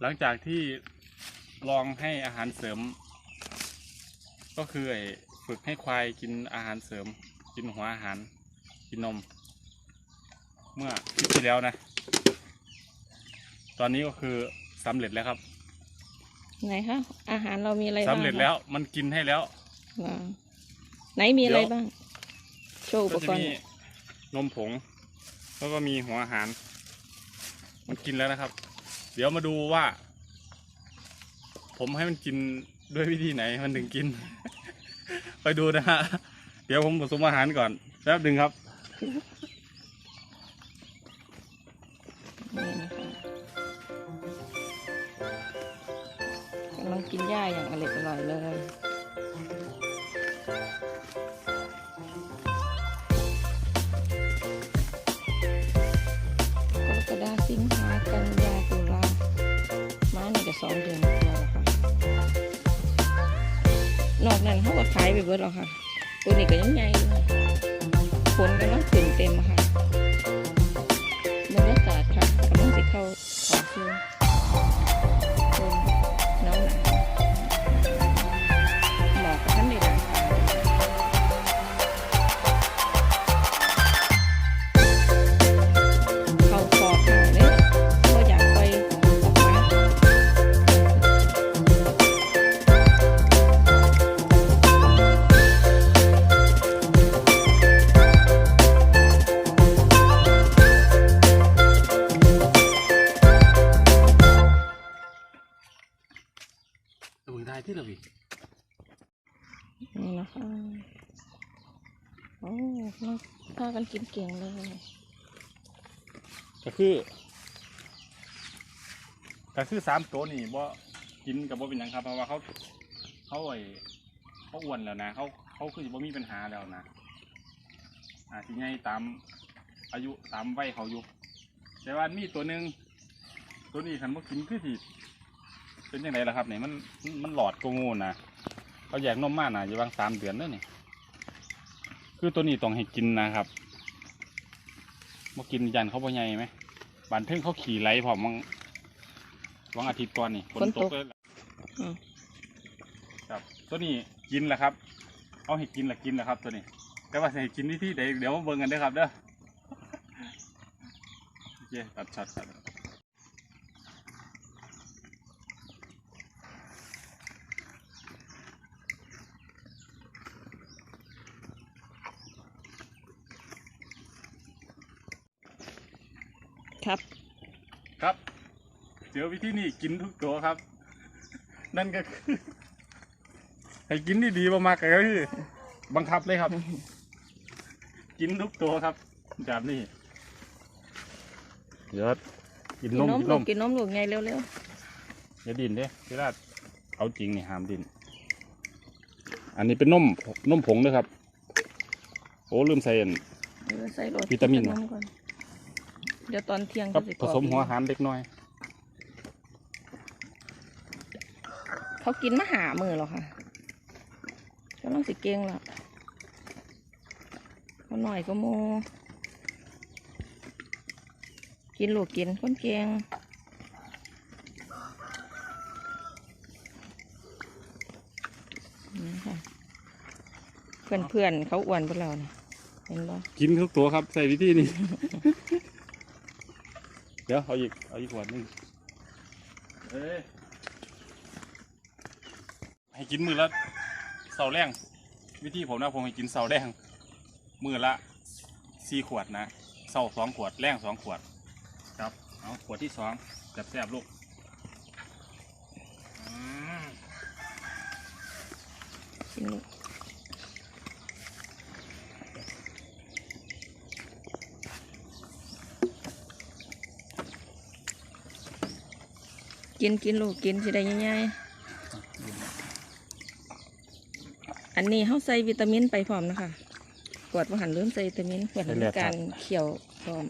หลังจากที่ลองให้อาหารเสริม ก็คือไอ้ฝึกให้ควายกินอาหารเสริม กินหัวอาหาร กินนม เมื่อคลิปที่แล้วนะ ตอนนี้ก็คือสำเร็จแล้วครับ ไหนคะอาหารเรามีอะไรบ้างสำเร็จแล้วมันกินให้แล้วว้าวไหนมีอะไรเดี๋ยวบ้าง โชว์อุปก็กจะรณ์มีนมผง แล้วก็มีหัวอาหาร มันกินแล้วนะครับ เดี๋ยวมาดูว่า ผมให้มันกินด้วยวิธีไหนมันถึงกิน ไปดูนะฮะ เดี๋ยวผมผสมอาหารก่อนแป๊บหนึ่งครับกำลังกินหญ้าอย่างอร่อยอร่อยเลยกรกฎาสิงหากันยา สองเดือนกว่าแล้วค่ะ นอกนั้นเขาก็ขายไปเบิดแล้วค่ะ ตัวนี้ก็ยังใหญ่อยู่ผลกำลังขึ้นเต็มค่ะบรรยากาศค่ะกำลังสิเข้าขอคือ ที่ละวินี่นะคะโอ้เราพากันกินเก่งเลยก็คือก็คือสามตัวนี่บ่กินกับบ่เป็นหยังครับ เพราะว่าเขาเขาไอ้เขาอ้วนแล้วนะเขาเขาคือบ่มีปัญหาแล้วนะอาจจะใหญ่ตามอายุตามวัยเขาอยู่แต่ว่ามีตัวหนึ่งตัวนี้คันบ่กินคือสิ เป็นยังไงล่ะครับเนี่ยมันมันมันหลอดกว่างูนะเขาแยกนมมานะอยู่บางสามเดือนแล้วนี่คือตัวนี้ต้องให้กินนะครับมากินยันเขาบ่ใหญ่ไหมบานเทิงเขาขี่ไหลผมวังวังอาทิตย์ก่อนนี่ฝนตกเลยอืมครับตัวนี้กินแหละครับ เอาให้กินแหละกินแหละครับ ตัวนี้ แต่ว่าสิให้กินที่ที่ใดเดี๋ยวมาเบิ่งกันเด้อครับเด้อโอเคตัดช็อต ครับ ครับ เจอวิธีนี้กินทุกตัวครับ นั่นก็คือให้กินดีๆมากๆก็คือ บังคับเลยครับ กินทุกตัวครับแบบนี้เยอะกินกินนมนมกินนลูกมกินนมลูกไงเร็วอย่าดินเด้ที่ราดเอาจริงนี่ห้ามดิน อันนี้เป็นนมนมผงด้วยครับ โอ้ลืมใส่อัน ๆเออใส่รสวิตามินนมก่อน เดี๋ยวตอนเที่ยงกับสิผสมหัวอาหารเล็กน้อย เขากินมาหามือหรอค่ะกำลังสิเก่งแล้วเขาหน่อยก็โม กินลูกกินคนเก่งนี่ค่ะเพื่อนเพื่อนๆเขาอ้วนพวกเราเนี่ยเห็นบ่กินทุกตัวครับ ใส่วิธีนี้เดี๋ยวเอาอีก เอาอีกขวดหนึงเอ้ยให้กินมือละเสาแรงวิธีผมนะผมให้กินเสาแรงมือละสี่ขวดนะเสาสองขวดแรงสองขวด ครับ เอาขวดที่สองแบบแซ่บๆลูกอืม กินลูก กินกินลูกกินสิได้ง่ายๆอันนี้เขาใส่วิตามินไปพร้อมนะคะกวดว่าหันเริ่มใส่วิตามินเพื่อให้การเขียวพร้อม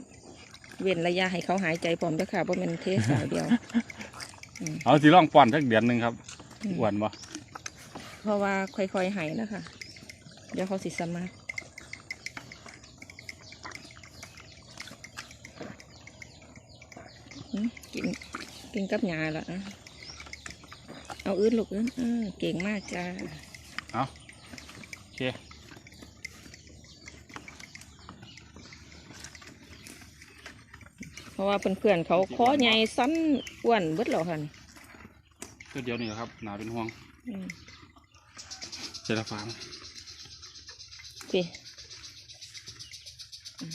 เว้นระยะให้เขาหายใจพร้อมเด้อค่ะเพราะมันเทสายเดียวเอาสิลองป้อนสักเดือนหนึ่งครับอืมอ้วนบ่เพราะว่าค่อยๆหายนะคะเดี๋ยวเขาสิสมาร์ทอืมกิน กินกับหญ้าละอะเอาอื่นลูกอื่นเออเก่งมากจ้าเอาโอเคเพราะว่าเพื่อนๆเขาคอใหญ่สั้นอ้วนเบิดแล้วค่ะนี่ตัวเดียวนี่แหละครับ หนาเป็นห่วงอืมเจรฟางสิอืม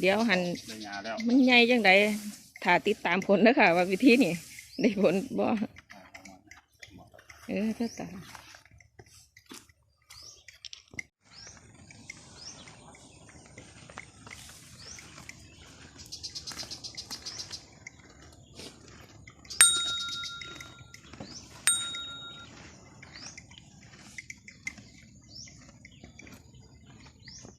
เดี๋ยวหันได้ยาแล้วมันใหญ่จังได ถ้าติดตามผลนะคะว่าวิธีนี่ได้ผลบ่เออถ้าตาม